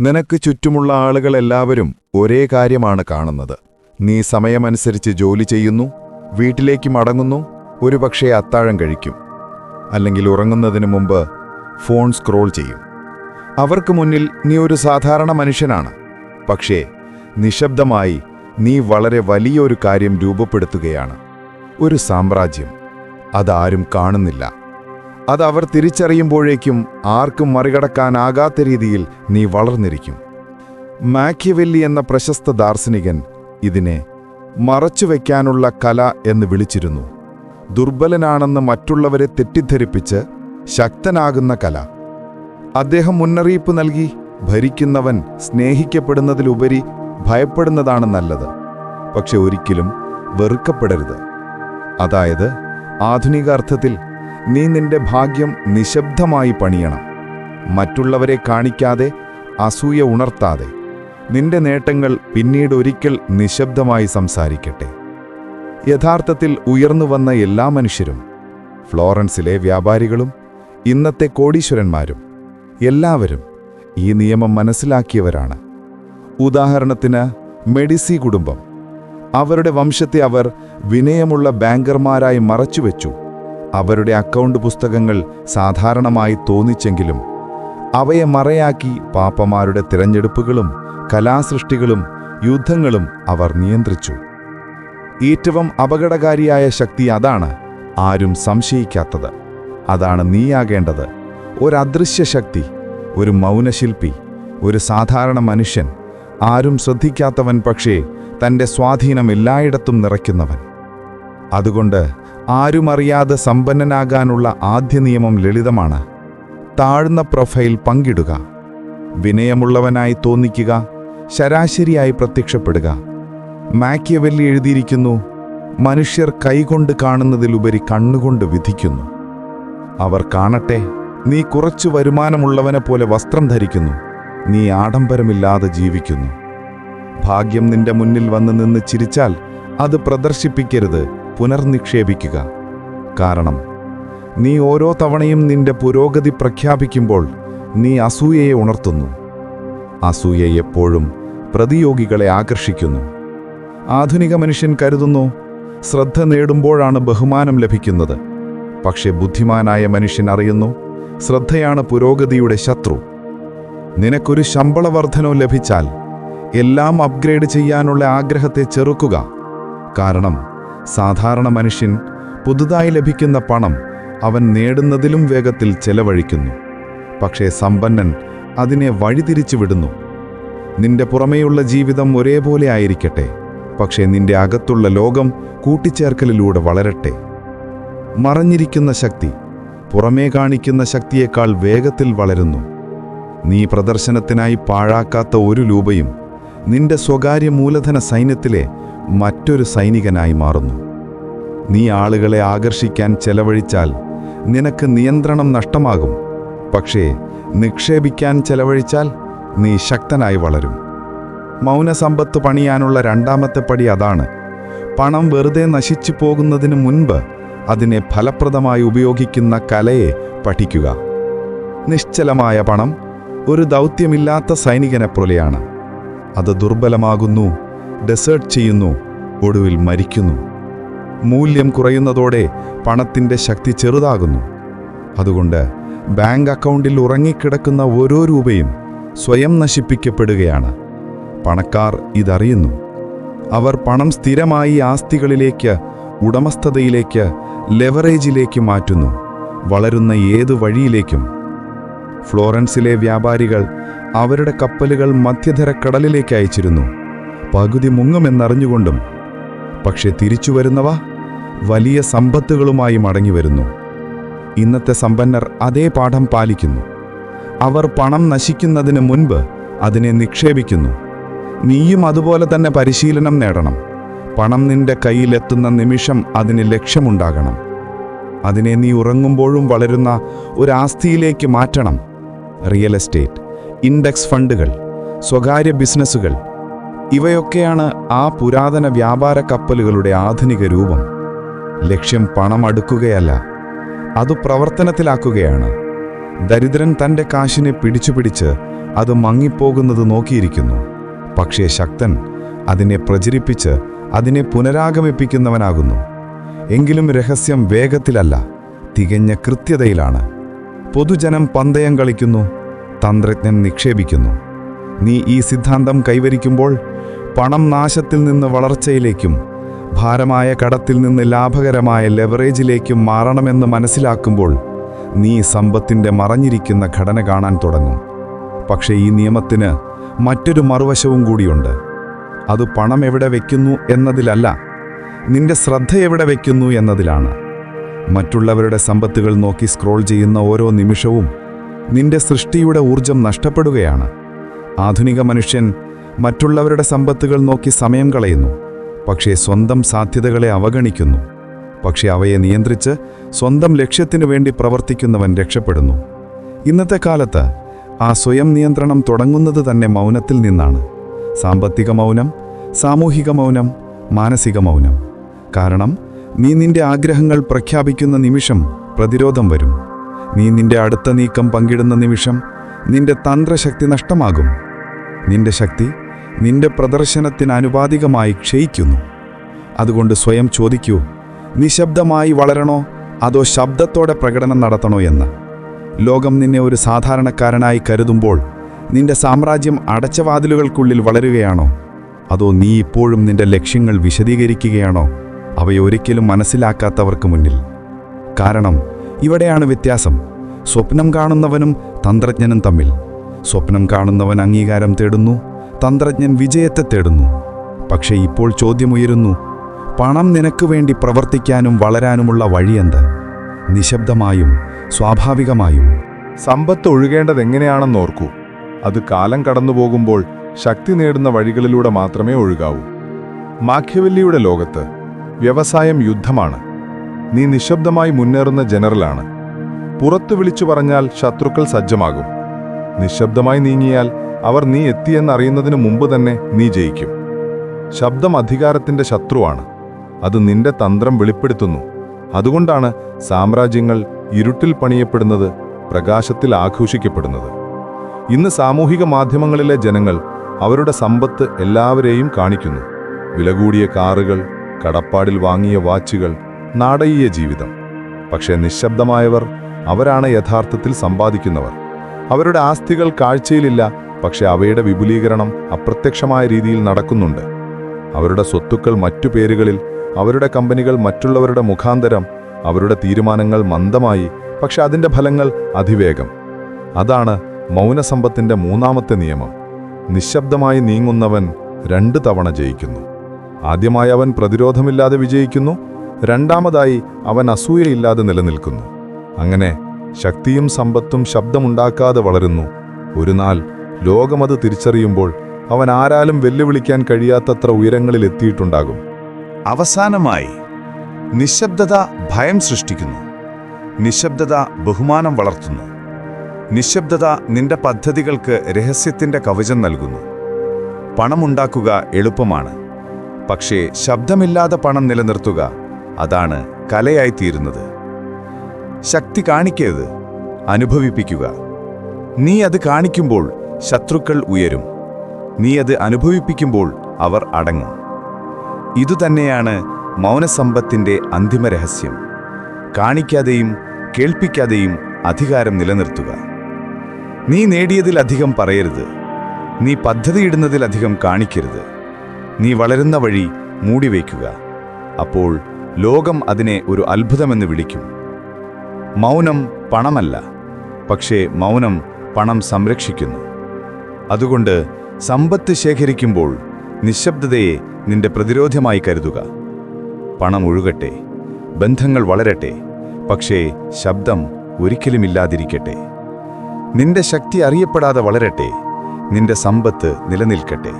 നിനക്ക് ചുറ്റുമുള്ള ആളുകളെല്ലാവരും ഒരേ കാര്യമാണ് കാണുന്നത്. നീ സമയമനുസരിച്ച് ജോലി ചെയ്യുന്നു വീട്ടിലേക്ക് മടങ്ങുന്നു ഒരുപക്ഷെ അത്താഴം കഴിക്കും. അല്ലെങ്കിൽ ഉറങ്ങുന്നതിന് മുമ്പ് ഫോൺ സ്ക്രോൾ ചെയ്യും. അവർക്ക് മുന്നിൽ നീ ഒരു സാധാരണ മനുഷ്യനാണ്. പക്ഷേ നിശബ്ദമായി നീ വളരെ വലിയൊരു കാര്യം രൂപപ്പെടുത്തുകയാണ്. ഒരു സാമ്രാജ്യം. അതാരും കാണുന്നില്ല. അത് അവർ തിരിച്ചറിയുമ്പോഴേക്കും ആർക്കും മറികടക്കാനാകാത്ത രീതിയിൽ നീ വളർന്നിരിക്കും. മാക്യവെല്ലി എന്ന പ്രശസ്ത ദാർശനികൻ ഇതിനെ മറച്ചുവെക്കാനുള്ള കല എന്ന് വിളിച്ചിരുന്നു. ദുർബലനാണെന്ന് മറ്റുള്ളവരെ തെറ്റിദ്ധരിപ്പിച്ച് ശക്തനാകുന്ന കല. അദ്ദേഹം മുന്നറിയിപ്പ് നൽകി ഭരിക്കുന്നവൻ സ്നേഹിക്കപ്പെടുന്നതിലുപരി ഭയപ്പെടുന്നതാണ് നല്ലത് പക്ഷെ ഒരിക്കലും വെറുക്കപ്പെടരുത്. അതായത് ആധുനിക അർത്ഥത്തിൽ നീ നിന്റെ ഭാഗ്യം നിശബ്ദമായി പണിയണം. മറ്റുള്ളവരെ കാണിക്കാതെ അസൂയ ഉണർത്താതെ. നിന്റെ നേട്ടങ്ങൾ പിന്നീട് ഒരിക്കൽ നിശബ്ദമായി സംസാരിക്കട്ടെ. യഥാർത്ഥത്തിൽ ഉയർന്നു വന്ന എല്ലാ മനുഷ്യരും ഫ്ലോറൻസിലെ വ്യാപാരികളും ഇന്നത്തെ കോടീശ്വരന്മാരും എല്ലാവരും ഈ നിയമം മനസ്സിലാക്കിയവരാണ്. ഉദാഹരണത്തിന് മെഡിസി കുടുംബം. അവരുടെ വംശത്തെ അവർ വിനയമുള്ള ബാങ്കർമാരായി മറച്ചുവെച്ചു. അവരുടെ അക്കൗണ്ട് പുസ്തകങ്ങൾ സാധാരണമായി തോന്നിച്ചെങ്കിലും അവയെ മറയാക്കി പാപ്പമാരുടെ തിരഞ്ഞെടുപ്പുകളും കലാസൃഷ്ടികളും യുദ്ധങ്ങളും അവർ നിയന്ത്രിച്ചു. ഏറ്റവും അപകടകാരിയായ ശക്തി അതാണ് ആരും സംശയിക്കാത്തത്. അതാണ് നീയാകേണ്ടത്. ഒരദൃശ്യ ശക്തി ഒരു മൗനശില്പി ഒരു സാധാരണ മനുഷ്യൻ ആരും ശ്രദ്ധിക്കാത്തവൻ പക്ഷേ തന്റെ സ്വാധീനം എല്ലായിടത്തും നിറയ്ക്കുന്നവൻ. അതുകൊണ്ട് ആരുമറിയാതെ സമ്പന്നനാകാനുള്ള ആദ്യ നിയമം ലളിതമാണ്. താഴ്ന്ന പ്രൊഫൈൽ പങ്കിടുക. വിനയമുള്ളവനായി തോന്നിക്കുക. ശരാശരിയായി പ്രത്യക്ഷപ്പെടുക. മാക്യവെല്ലി എഴുതിയിരിക്കുന്നു മനുഷ്യർ കൈകൊണ്ട് കാണുന്നതിലുപരി കണ്ണുകൊണ്ട് വിധിക്കുന്നു. അവർ കാണട്ടെ നീ കുറച്ചു വരുമാനമുള്ളവനെ പോലെ വസ്ത്രം ധരിക്കുന്നു. നീ ആഡംബരമില്ലാതെ ജീവിക്കുന്നു. ഭാഗ്യം നിന്റെ മുന്നിൽ വന്ന് നിന്ന് ചിരിച്ചാൽ അത് പ്രദർശിപ്പിക്കരുത്. പുനർനിക്ഷേപിക്കുക. കാരണം നീ ഓരോ തവണയും നിന്റെ പുരോഗതി പ്രഖ്യാപിക്കുമ്പോൾ നീ അസൂയയെ ഉണർത്തുന്നു. അസൂയ എപ്പോഴും പ്രതിയോഗികളെ ആകർഷിക്കുന്നു. ആധുനിക മനുഷ്യൻ കരുതുന്നു ശ്രദ്ധ നേടുമ്പോഴാണ് ബഹുമാനം ലഭിക്കുന്നത്. പക്ഷേ ബുദ്ധിമാനായ മനുഷ്യൻ അറിയുന്നു ശ്രദ്ധയാണ് പുരോഗതിയുടെ ശത്രു. നിനക്കൊരു ശമ്പള വർധനോ ലഭിച്ചാൽ എല്ലാം അപ്ഗ്രേഡ് ചെയ്യാനുള്ള ആഗ്രഹത്തെ ചെറുക്കുക. കാരണം സാധാരണ മനുഷ്യൻ പുതുതായി ലഭിക്കുന്ന പണം അവൻ നേടുന്നതിലും വേഗത്തിൽ ചെലവഴിക്കുന്നു. പക്ഷേ സമ്പന്നൻ അതിനെ വഴിതിരിച്ചു വിടുന്നു. നിന്റെ പുറമേയുള്ള ജീവിതം ഒരേപോലെ ആയിരിക്കട്ടെ. പക്ഷേ നിന്റെ അകത്തുള്ള ലോകം കൂട്ടിച്ചേർക്കലിലൂടെ വളരട്ടെ. മറഞ്ഞിരിക്കുന്ന ശക്തി പുറമേ കാണിക്കുന്ന ശക്തിയേക്കാൾ വേഗത്തിൽ വളരുന്നു. നീ പ്രദർശനത്തിനായി പാഴാക്കാത്ത ഒരു രൂപയും നിന്റെ സ്വകാര്യ മൂലധന സൈന്യത്തിലെ മറ്റൊരു സൈനികനായി മാറുന്നു. നീ ആളുകളെ ആകർഷിക്കാൻ ചെലവഴിച്ചാൽ നിനക്ക് നിയന്ത്രണം നഷ്ടമാകും. പക്ഷേ നിക്ഷേപിക്കാൻ ചെലവഴിച്ചാൽ നീ ശക്തനായി വളരും. മൗനസമ്പത്ത് പണിയാനുള്ള രണ്ടാമത്തെ പടി അതാണ്. പണം വെറുതെ നശിച്ചു പോകുന്നതിന് മുൻപ് അതിനെ ഫലപ്രദമായി ഉപയോഗിക്കുന്ന കലയെ പഠിക്കുക. നിശ്ചലമായ പണം ഒരു ദൗത്യമില്ലാത്ത സൈനികനെപ്പോലെയാണ്. അത് ദുർബലമാകുന്നു ഡെസേർട്ട് ചെയ്യുന്നു ഒടുവിൽ മരിക്കുന്നു. മൂല്യം കുറയുന്നതോടെ പണത്തിന്റെ ശക്തി ചെറുതാകുന്നു. അതുകൊണ്ട് ബാങ്ക് അക്കൗണ്ടിൽ ഉറങ്ങിക്കിടക്കുന്ന ഓരോ രൂപയും സ്വയം നശിപ്പിക്കപ്പെടുകയാണ്. പണക്കാർ ഇതറിയുന്നു. അവർ പണം സ്ഥിരമായി ആസ്തികളിലേക്ക് ഉടമസ്ഥതയിലേക്ക് ലെവറേജിലേക്ക് മാറ്റുന്നു വളരുന്ന ഏതു വഴിയിലേക്കും. ഫ്ലോറൻസിലെ വ്യാപാരികൾ അവരുടെ കപ്പലുകൾ മധ്യധര കടലിലേക്ക് അയച്ചിരുന്നു. പകുതി മുങ്ങുമെന്നറിഞ്ഞുകൊണ്ടും പക്ഷെ തിരിച്ചു വരുന്നവ വലിയ സമ്പത്തുകളുമായി മടങ്ങി വരുന്നു ഇന്നത്തെ സമ്പന്നർ അതേ പാഠം പാലിക്കുന്നു. അവർ പണം നശിക്കുന്നതിന് മുൻപ് അതിനെ നിക്ഷേപിക്കുന്നു. നീയും അതുപോലെ തന്നെ പരിശീലനം നേടണം. പണം നിന്റെ കയ്യിലെത്തുന്ന നിമിഷം അതിന് ലക്ഷ്യമുണ്ടാകണം. അതിനെ നീ ഉറങ്ങുമ്പോഴും വളരുന്ന ഒരു ആസ്തിയിലേക്ക് മാറ്റണം. റിയൽ എസ്റ്റേറ്റ് ഇൻഡെക്സ് ഫണ്ടുകൾ സ്വകാര്യ ബിസിനസ്സുകൾ ഇവയൊക്കെയാണ് ആ പുരാതന വ്യാപാര കപ്പലുകളുടെ ആധുനിക രൂപം. ലക്ഷ്യം പണം അടുക്കുകയല്ല അത് പ്രവർത്തനത്തിലാക്കുകയാണ്. ദരിദ്രൻ തന്റെ കാശിനെ പിടിച്ചുപിടിച്ച് അത് മങ്ങിപ്പോകുന്നത് നോക്കിയിരിക്കുന്നു. പക്ഷേ ശക്തൻ അതിനെ പ്രചരിപ്പിച്ച് അതിനെ പുനരാഗമിപ്പിക്കുന്നവനാകുന്നു. എങ്കിലും രഹസ്യം വേഗത്തിലല്ല തികഞ്ഞ കൃത്യതയിലാണ്. പൊതുജനം പന്തയം കളിക്കുന്നു തന്ത്രജ്ഞൻ നിക്ഷേപിക്കുന്നു. നീ ഈ സിദ്ധാന്തം കൈവരിക്കുമ്പോൾ പണം നാശത്തിൽ നിന്ന് വളർച്ചയിലേക്കും ഭാരമായ കടത്തിൽ നിന്ന് ലാഭകരമായ ലെവറേജിലേക്കും മാറണമെന്ന് മനസ്സിലാക്കുമ്പോൾ നീ സമ്പത്തിന്റെ മറഞ്ഞിരിക്കുന്ന ഘടന കാണാൻ തുടങ്ങും. പക്ഷേ ഈ നിയമത്തിന് മറ്റൊരു മറുവശവും കൂടിയുണ്ട്. അത് പണം എവിടെ വയ്ക്കുന്നു എന്നതിലല്ല നിന്റെ ശ്രദ്ധ എവിടെ വയ്ക്കുന്നു എന്നതിലാണ്. മറ്റുള്ളവരുടെ സമ്പത്തുകൾ നോക്കി സ്ക്രോൾ ചെയ്യുന്ന ഓരോ നിമിഷവും നിന്റെ സൃഷ്ടിയുടെ ഊർജം നഷ്ടപ്പെടുകയാണ്. ആധുനിക മനുഷ്യൻ മറ്റുള്ളവരുടെ സമ്പത്തുകൾ നോക്കി സമയം കളയുന്നു. പക്ഷേ സ്വന്തം സാധ്യതകളെ അവഗണിക്കുന്നു. പക്ഷേ അവയെ നിയന്ത്രിച്ച് സ്വന്തം ലക്ഷ്യത്തിനു വേണ്ടി പ്രവർത്തിക്കുന്നവൻ രക്ഷപ്പെടുന്നു. ഇന്നത്തെ കാലത്ത് ആ സ്വയം നിയന്ത്രണം തുടങ്ങുന്നത് തന്നെ മൗനത്തിൽ നിന്നാണ്. സാമ്പത്തിക മൗനം സാമൂഹിക മൗനം മാനസിക മൗനം. കാരണം നീ നിന്റെ ആഗ്രഹങ്ങൾ പ്രഖ്യാപിക്കുന്ന നിമിഷം പ്രതിരോധം വരും. നീ നിന്റെ അടുത്ത നീക്കം പങ്കിടുന്ന നിമിഷം നിന്റെ തന്ത്രശക്തി നഷ്ടമാകും. നിന്റെ ശക്തി നിന്റെ പ്രദർശനത്തിന് അനുപാതികമായി ക്ഷയിക്കുന്നു. അതുകൊണ്ട് സ്വയം ചോദിക്കൂ നിശബ്ദമായി വളരണോ അതോ ശബ്ദത്തോടെ പ്രകടനം നടത്തണോ എന്ന്. ലോകം നിന്നെ ഒരു സാധാരണക്കാരനായി കരുതുമ്പോൾ നിന്റെ സാമ്രാജ്യം അടച്ച വാതിലുകൾക്കുള്ളിൽ വളരുകയാണോ? അതോ നീ ഇപ്പോഴും നിന്റെ ലക്ഷ്യങ്ങൾ വിശദീകരിക്കുകയാണോ? അവയൊരിക്കലും മനസ്സിലാക്കാത്തവർക്ക് മുന്നിൽ. കാരണം ഇവിടെയാണ് വ്യത്യാസം. സ്വപ്നം കാണുന്നവനും തന്ത്രജ്ഞനും തമ്മിൽ. സ്വപ്നം കാണുന്നവൻ അംഗീകാരം തേടുന്നു തന്ത്രജ്ഞൻ വിജയത്തെ തേടുന്നു. പക്ഷേ ഇപ്പോൾ ചോദ്യമുയരുന്നു പണം നിനക്ക് വേണ്ടി പ്രവർത്തിക്കാനും വളരാനുമുള്ള വഴിയെന്ത്? നിശബ്ദമായും സ്വാഭാവികമായും. സമ്പത്ത് ഒഴുകേണ്ടത് എങ്ങനെയാണെന്ന് ഓർക്കൂ. അത് കാലം കടന്നുപോകുമ്പോൾ ശക്തി നേടുന്ന വഴികളിലൂടെ മാത്രമേ ഒഴുകാവൂ. മാഖ്യവല്ലിയുടെ ലോകത്ത് വ്യവസായം യുദ്ധമാണ്. നീ നിശബ്ദമായി മുന്നേറുന്ന ജനറലാണ്. പുറത്തു വിളിച്ചു പറഞ്ഞാൽ ശത്രുക്കൾ സജ്ജമാകും. നിശബ്ദമായി നീങ്ങിയാൽ അവർ നീ എത്തിയെന്നറിയുന്നതിന് മുമ്പ് തന്നെ നീ ജയിക്കും. ശബ്ദം അധികാരത്തിന്റെ ശത്രുവാണ്. അത് നിന്റെ തന്ത്രം വെളിപ്പെടുത്തുന്നു. അതുകൊണ്ടാണ് സാമ്രാജ്യങ്ങൾ ഇരുട്ടിൽ പണിയപ്പെടുന്നത് പ്രകാശത്തിൽ ആഘോഷിക്കപ്പെടുന്നത്. ഇന്ന് സാമൂഹിക മാധ്യമങ്ങളിലെ ജനങ്ങൾ അവരുടെ സമ്പത്ത് എല്ലാവരെയും കാണിക്കുന്നു. വിലകൂടിയ കാറുകൾ കടപ്പാടിൽ വാങ്ങിയ വാച്ചുകൾ നാടകീയ ജീവിതം. പക്ഷേ നിശബ്ദമായവർ അവരാണ് യഥാർത്ഥത്തിൽ സമ്പാദിക്കുന്നവർ. അവരുടെ ആസ്തികൾ കാഴ്ചയിലില്ല പക്ഷെ അവയുടെ വിപുലീകരണം അപ്രത്യക്ഷമായ രീതിയിൽ നടക്കുന്നുണ്ട്. അവരുടെ സ്വത്തുക്കൾ മറ്റു പേരുകളിൽ അവരുടെ കമ്പനികൾ മറ്റുള്ളവരുടെ മുഖാന്തരം അവരുടെ തീരുമാനങ്ങൾ മന്ദമായി പക്ഷെ അതിന്റെ ഫലങ്ങൾ അതിവേഗം. അതാണ് മൗനസമ്പത്തിന്റെ മൂന്നാമത്തെ നിയമം. നിശബ്ദമായി നീങ്ങുന്നവൻ രണ്ട് തവണ ജയിക്കുന്നു. ആദ്യമായി അവൻ പ്രതിരോധമില്ലാതെ വിജയിക്കുന്നു രണ്ടാമതായി അവൻ അസൂയയില്ലാതെ നിലനിൽക്കുന്നു. അങ്ങനെ ശക്തിയും സമ്പത്തും ശബ്ദമുണ്ടാക്കാതെ വളരുന്നു. ഒരു നാൾ ലോകമത് തിരിച്ചറിയുമ്പോൾ അവൻ ആരാലും വെല്ലുവിളിക്കാൻ കഴിയാത്തത്ര ഉയരങ്ങളിൽ എത്തിയിട്ടുണ്ടാകും. അവസാനമായി നിശബ്ദത ഭയം സൃഷ്ടിക്കുന്നു. നിശബ്ദത ബഹുമാനം വളർത്തുന്നു. നിശബ്ദത നിന്റെ പദ്ധതികൾക്ക് രഹസ്യത്തിന്റെ കവചം നൽകുന്നു. പണമുണ്ടാക്കുക എളുപ്പമാണ്. പക്ഷേ ശബ്ദമില്ലാതെ പണം നിലനിർത്തുക അതാണ് കലയായിത്തീരുന്നത്. ശക്തി കാണിക്കരുത്. അനുഭവിപ്പിക്കുക. നീ അത് കാണിക്കുമ്പോൾ ശത്രുക്കൾ ഉയരും. നീ അത് അനുഭവിപ്പിക്കുമ്പോൾ അവർ അടങ്ങും. ഇതുതന്നെയാണ് മൗനസമ്പത്തിന്റെ അന്തിമ രഹസ്യം കാണിക്കാതെയും കേൾപ്പിക്കാതെയും അധികാരം നിലനിർത്തുക. നീ നേടിയതിലധികം പറയരുത്. നീ പദ്ധതിയിടുന്നതിലധികം കാണിക്കരുത്. നീ വളരുന്ന വഴി മൂടിവയ്ക്കുക. അപ്പോൾ ലോകം അതിനെ ഒരു അത്ഭുതമെന്ന് വിളിക്കും. മൗനം പണമല്ല പക്ഷേ മൗനം പണം സംരക്ഷിക്കുന്നു. അതുകൊണ്ട് സമ്പത്ത് ശേഖരിക്കുമ്പോൾ നിശബ്ദതയെ നിന്റെ പ്രതിരോധമായി കരുതുക. പണം ഒഴുകട്ടെ ബന്ധങ്ങൾ വളരട്ടെ പക്ഷേ ശബ്ദം ഒരിക്കലും ഇല്ലാതിരിക്കട്ടെ നിന്റെ ശക്തി അറിയപ്പെടാതെ വളരട്ടെ നിന്റെ സമ്പത്ത് നിലനിൽക്കട്ടെ.